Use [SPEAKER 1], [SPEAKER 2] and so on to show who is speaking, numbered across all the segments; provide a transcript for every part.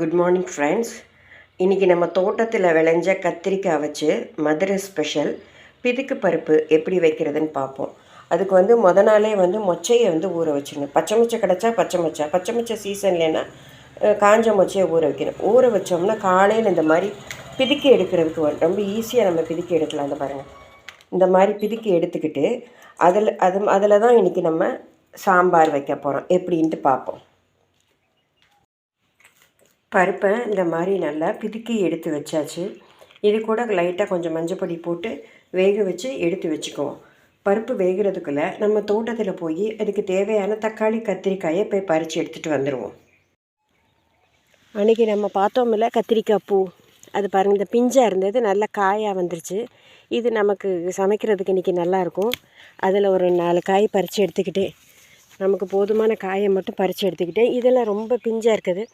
[SPEAKER 1] Good morning friends இன்றைக்கி நம்ம தோட்டத்தில் விளைஞ்ச கத்திரிக்காய் வச்சு மதுரை ஸ்பெஷல் பிதுக்கு பருப்பு எப்படி வைக்கிறதுன்னு பார்ப்போம். அதுக்கு வந்து முத நாளே வந்து மொச்சையை வந்து ஊற வச்சிடணும் பச்சை மொச்சை கிடச்சா பச்சை மொச்சை பச்சை மொச்சை சீசன்லனா காஞ்ச மொச்சையை ஊற வைக்கணும். ஊற வச்சோம்னா காலையில் இந்த மாதிரி பிதுக்கி எடுக்கிறதுக்கு ரொம்ப ஈஸியாக நம்ம பிதுக்கி எடுக்கலாம். அந்த பாருங்கள் இந்த மாதிரி பிதுக்கி எடுத்துக்கிட்டு அதில் அது அதில் தான் இன்றைக்கி நம்ம சாம்பார் வைக்க போகிறோம் எப்படின்ட்டு பார்ப்போம். பருப்பை இந்த மாதிரி நல்லா பிதுக்கி எடுத்து வச்சாச்சு. இது கூட லைட்டாக கொஞ்சம் மஞ்சப்பொடி போட்டு வேக வச்சு எடுத்து வச்சுக்குவோம். பருப்பு வேகிறதுக்குள்ளே நம்ம தோட்டத்தில் போய் அதுக்கு தேவையான தக்காளி கத்திரிக்காயை போய் பறித்து எடுத்துகிட்டு வந்துடுவோம் அன்றைக்கி நம்ம பார்த்தோம்ல கத்திரிக்காய் பூ. அது பாருங்கள் இந்த பிஞ்சாக இருந்தது நல்ல காயாக வந்துருச்சு. இது நமக்கு சமைக்கிறதுக்கு இன்றைக்கி நல்லாயிருக்கும் அதில் ஒரு நாலு காய் பறித்து எடுத்துக்கிட்டு நமக்கு போதுமான காயை மட்டும் பறித்து எடுத்துக்கிட்டேன். இதெல்லாம் ரொம்ப பிஞ்சாக இருக்குது.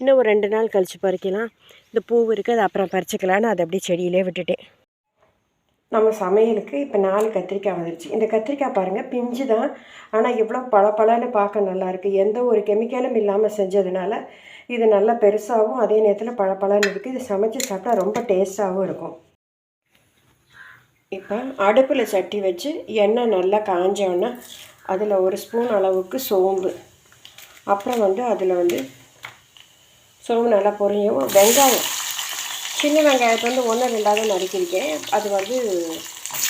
[SPEAKER 1] இன்னும் ஒரு ரெண்டு நாள் கழித்து பறிக்கலாம். இந்த பூ இருக்குது அது அப்புறம் பறிச்சிக்கலான்னு அதை அப்படியே செடியிலே விட்டுட்டேன். நம்ம சமையலுக்கு இப்போ நாலு கத்திரிக்காய் வந்துருச்சு. இந்த கத்திரிக்காய் பாருங்கள் பிஞ்சு தான் ஆனால் எவ்வளோ பல பலன்னு பார்க்க நல்லாயிருக்கு எந்த ஒரு கெமிக்கலும் இல்லாமல் செஞ்சதுனால இது நல்லா பெருசாகவும் அதே நேரத்தில் பழ இருக்குது இது சமைச்சு சாப்பிட்டா ரொம்ப டேஸ்ட்டாகவும் இருக்கும். இப்போ அடுப்பில் சட்டி வச்சு எண்ணெய் நல்லா காஞ்சோன்னா அதில் ஒரு ஸ்பூன் அளவுக்கு சோம்பு. அப்புறம் வந்து அதில் வந்து சோம்பு நல்லா பொரியும். வெங்காயம். சின்ன வெங்காயத்தை வந்து ஒன்று ரெண்டாவது நறுக்கிருக்கேன். அது வந்து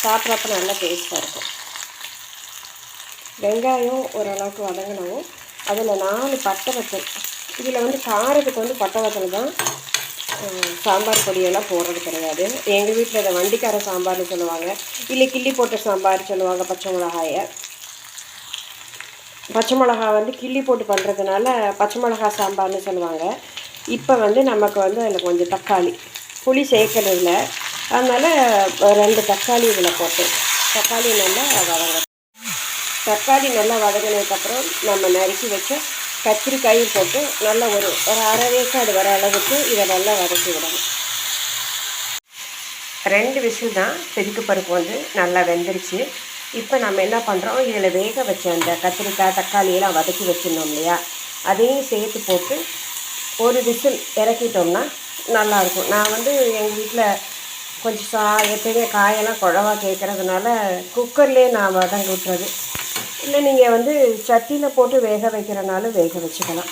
[SPEAKER 1] சாப்பிட்றப்ப நல்லா டேஸ்ட்டாக இருக்கும். வெங்காயம் ஓரளவுக்கு வதங்கினவும் அதில் நாலு பட்டை வத்தல். இதில் வந்து காரத்துக்கு வந்து பட்டை வத்தல் தான் சாம்பார் பொடியெல்லாம் போடுறது கிடையாது. எங்கள் வீட்டில் இதை வண்டிக்கார சாம்பார்னு சொல்லுவாங்க. இல்லை கிள்ளி போட்ட சாம்பார் சொல்லுவாங்க பச்சை மிளகாயை. பச்சை மிளகா வந்து கிள்ளி போட்டு பண்ணுறதுனால பச்சை மிளகா சாம்பார்னு சொல்லுவாங்க. இப்போ வந்து நமக்கு வந்து அதில் கொஞ்சம் தக்காளி. புளி சேர்க்கறதில்ல. அதனால் ரெண்டு தக்காளி இதில் போட்டேன். தக்காளி நல்லா வதங்க தக்காளி நல்லா வதங்கினதுக்கப்புறம் நம்ம நறுக்கி வச்சு கத்திரிக்காயும் போட்டு நல்லா ஒரு ஒரு அரை வேக்காடு வர அளவுக்கு இதை நல்லா வதக்கி விடணும். ரெண்டு விசில் தான் செதுக்கு பருப்பு வந்து நல்லா வெந்துருச்சு. இப்போ நம்ம என்ன பண்ணுறோம் இதில் வேக வச்ச அந்த கத்திரிக்காய் தக்காளியெல்லாம் வதக்கி வச்சுருந்தோம் இல்லையா? அதையும் சேர்த்து போட்டு ஒரு விசில் இறக்கிட்டோம்னா நல்லாயிருக்கும் நான் வந்து எங்கள் வீட்டில் கொஞ்சம் சா எப்பயுமே காயெல்லாம் குழவா கேட்குறதுனால குக்கர்லேயே நான் வதங்கி விட்டுறது. இல்லை நீங்கள் வந்து சட்டியில் போட்டு வேக வைக்கிறனாலும் வேக வச்சுக்கலாம்.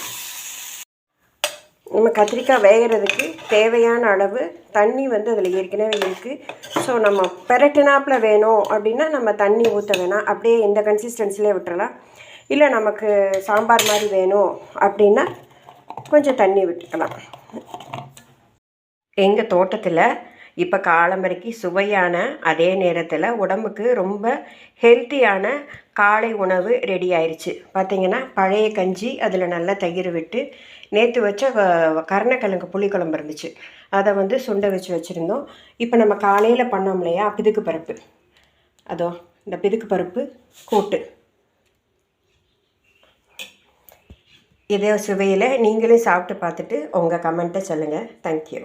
[SPEAKER 1] நம்ம கத்திரிக்காய் வேகிறதுக்கு தேவையான அளவு தண்ணி வந்து அதில் ஏற்கனவே இருக்குது ஸோ நம்ம பெரட்டினாப்பில் வேணும் அப்படின்னா நம்ம தண்ணி ஊற்ற வேணாம். அப்படியே இந்த கன்சிஸ்டன்சிலே விட்டுறலாம். இல்லை நமக்கு சாம்பார் மாதிரி வேணும் அப்படின்னா கொஞ்சம் தண்ணி விட்டுக்கலாம். எங்கள் தோட்டத்தில் இப்போ காலம்பரைக்கு சுவையான அதே நேரத்தில் உடம்புக்கு ரொம்ப ஹெல்த்தியான காலை உணவு ரெடி ஆயிடுச்சு பார்த்திங்கன்னா பழைய கஞ்சி அதில் நல்லா தயிர் விட்டு நேற்று வச்ச கருணக்கிழங்கு புளிக்குழம்பு இருந்துச்சு. அதை வந்து சுண்டை வச்சு வச்சுருந்தோம். இப்போ நம்ம காலையில் பண்ணோம் இல்லையா பிதுக்கு பருப்பு. அதோ இந்த பிதுக்கு பருப்பு கூட்டு. இதே சுவையில் நீங்களே சாப்பிட்டு பார்த்துட்டு உங்கள் கமெண்ட்டை சொல்லுங்கள் தேங்க்யூ